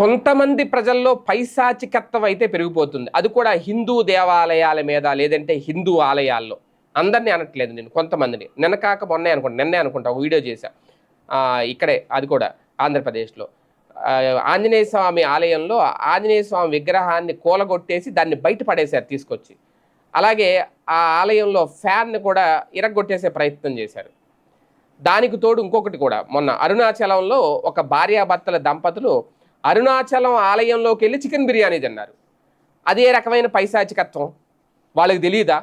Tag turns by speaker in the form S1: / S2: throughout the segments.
S1: కొంతమంది ప్రజల్లో పైశాచికత్వం అయితే పెరిగిపోతుంది. అది కూడా హిందూ దేవాలయాల మీద లేదంటే హిందూ ఆలయాల్లో. అందరినీ అనట్లేదు నేను కొంతమందిని. నిన్న కాక మొన్నే అనుకుంటా నిన్నే అనుకుంటా ఒక వీడియో చేశా. ఇక్కడే అది కూడా ఆంధ్రప్రదేశ్లో. ఆంజనేయ స్వామి ఆలయంలో ఆంజనేయ స్వామి విగ్రహాన్ని కూలగొట్టేసి దాన్ని బయట పడేశారు తీసుకొచ్చి. అలాగే ఆ ఆలయంలో ఫ్యాన్ని కూడా ఇరగొట్టేసే ప్రయత్నం చేశారు. దానికి తోడు ఇంకొకటి కూడా. మొన్న అరుణాచలంలో ఒక భార్యాభర్తల దంపతులు అరుణాచలం ఆలయంలోకి వెళ్ళి చికెన్ బిర్యానీ తిన్నారు. అదే రకమైన పైశాచికత్వం వాళ్ళకి తెలియదా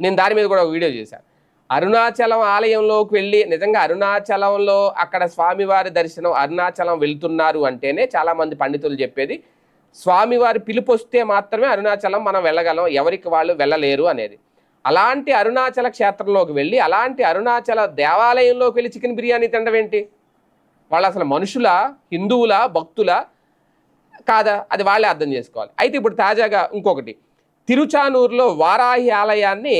S1: నేను దాని మీద కూడా ఒక వీడియో చేశాను అరుణాచలం ఆలయంలోకి వెళ్ళి నిజంగా అరుణాచలంలో అక్కడ స్వామివారి దర్శనం అరుణాచలం వెళ్తున్నారు అంటేనే చాలామంది పండితులు చెప్పేది స్వామివారి పిలుపు వస్తే మాత్రమే అరుణాచలం మనం వెళ్ళగలం ఎవరికి వాళ్ళు వెళ్ళలేరు అనేది. అలాంటి అరుణాచల క్షేత్రంలోకి వెళ్ళి అలాంటి అరుణాచల దేవాలయంలోకి వెళ్ళి చికెన్ బిర్యానీ తినడం ఏంటి? వాళ్ళు అసలు మనుషుల హిందువుల భక్తుల కాదా? అది వాళ్ళే అర్థం చేసుకోవాలి. అయితే ఇప్పుడు తాజాగా ఇంకొకటి. తిరుచానూరులో వారాహి ఆలయాన్ని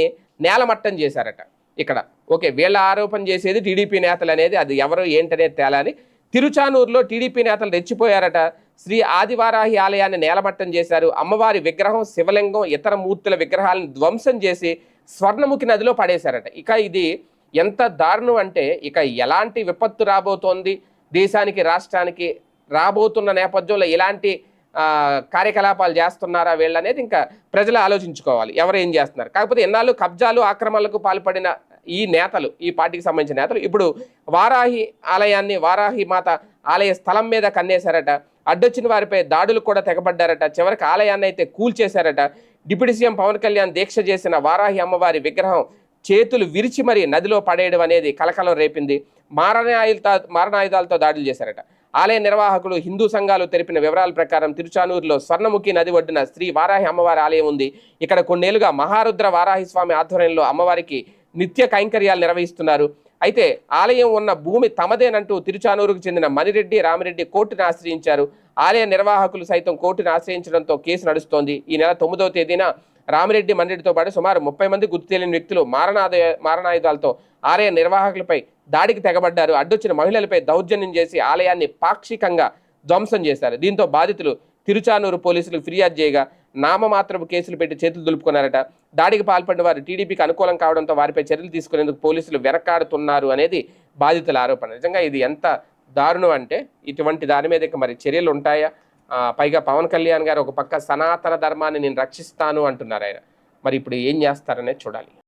S1: నేలమట్టం చేశారట ఇక్కడ. ఓకే వీళ్ళ ఆరోపణ చేసేది టీడీపీ నేతలు అనేది అది ఎవరు ఏంటనేది తేలని తిరుచానూరులో టీడీపీ నేతలు రెచ్చిపోయారట. శ్రీ ఆదివారాహి ఆలయాన్ని నేలమట్టం చేశారు. అమ్మవారి విగ్రహం శివలింగం ఇతర మూర్తుల విగ్రహాలను ధ్వంసం చేసి స్వర్ణముఖి నదిలో పడేశారట. ఇక ఇది ఎంత దారుణం అంటే ఇక ఎలాంటి విపత్తు రాబోతోంది? దేశానికి రాష్ట్రానికి రాబోతున్న నేపథ్యంలో ఇలాంటి కార్యకలాపాలు చేస్తున్నారా వీళ్ళనేది ఇంకా ప్రజలు ఆలోచించుకోవాలి. ఎవరు ఏం చేస్తున్నారు? కాకపోతే ఎన్నాళ్ళు కబ్జాలు ఆక్రమణలకు పాల్పడిన ఈ నేతలు ఈ పార్టీకి సంబంధించిన నేతలు ఇప్పుడు వారాహి ఆలయాన్ని వారాహి మాత ఆలయ స్థలం మీద కన్నేశారట. అడ్డొచ్చిన వారిపై దాడులు కూడా తెగబడ్డారట. చివరికి ఆలయాన్ని అయితే కూల్చేశారట. డిప్యూటీ సీఎం పవన్ కళ్యాణ్ దీక్ష చేసిన వారాహి అమ్మవారి విగ్రహం చేతులు విరిచి మరి నదిలో పడేయడం అనేది కలకలం రేపింది. మారణాయులతో మారణాయుధాలతో దాడులు చేశారట. ఆలయ నిర్వాహకులు హిందూ సంఘాలు తెలిపిన వివరాల ప్రకారం తిరుచానూరులో స్వర్ణముఖి నది ఒడ్డున శ్రీ వారాహి అమ్మవారి ఆలయం ఉంది. ఇక్కడ కొన్నేళ్ళుగా మహారుద్ర వారాహి స్వామి ఆధ్వర్యంలో అమ్మవారికి నిత్య కైంకర్యాలు నిర్వహిస్తున్నారు. అయితే ఆలయం ఉన్న భూమి తమదేనంటూ తిరుచానూరుకు చెందిన మణిరెడ్డి రామిరెడ్డి కోర్టును ఆశ్రయించారు. ఆలయ నిర్వాహకులు సైతం కోర్టును ఆశ్రయించడంతో కేసు నడుస్తోంది. ఈ నెల తొమ్మిదవ తేదీన రామిరెడ్డి మన్రెడ్డితో పాటు సుమారు ముప్పై మంది గుర్తు తెలియని వ్యక్తులు మారణాద మారణాయుధాలతో ఆలయ నిర్వాహకులపై దాడికి తెగబడ్డారు. అడ్డొచ్చిన మహిళలపై దౌర్జన్యం చేసి ఆలయాన్ని పాక్షికంగా ధ్వంసం చేశారు. దీంతో బాధితులు తిరుచానూరు పోలీసులు ఫిర్యాదు చేయగా నామమాత్రపు కేసులు పెట్టి చేతులు దులుపుకున్నారట. దాడికి పాల్పడిన వారు టీడీపీకి అనుకూలం కావడంతో వారిపై చర్యలు తీసుకునేందుకు పోలీసులు వెనకాడుతున్నారు అనేది బాధితుల ఆరోపణ. నిజంగా ఇది ఎంత దారుణం అంటే ఇటువంటి దాని మీద మరి చర్యలు ఉంటాయా? పైగా పవన్ కళ్యాణ్ గారు ఒక పక్క సనాతన ధర్మాన్ని నేను రక్షిస్తాను అంటున్నారు ఆయన. మరి ఇప్పుడు ఏం చేస్తారనేది చూడాలి.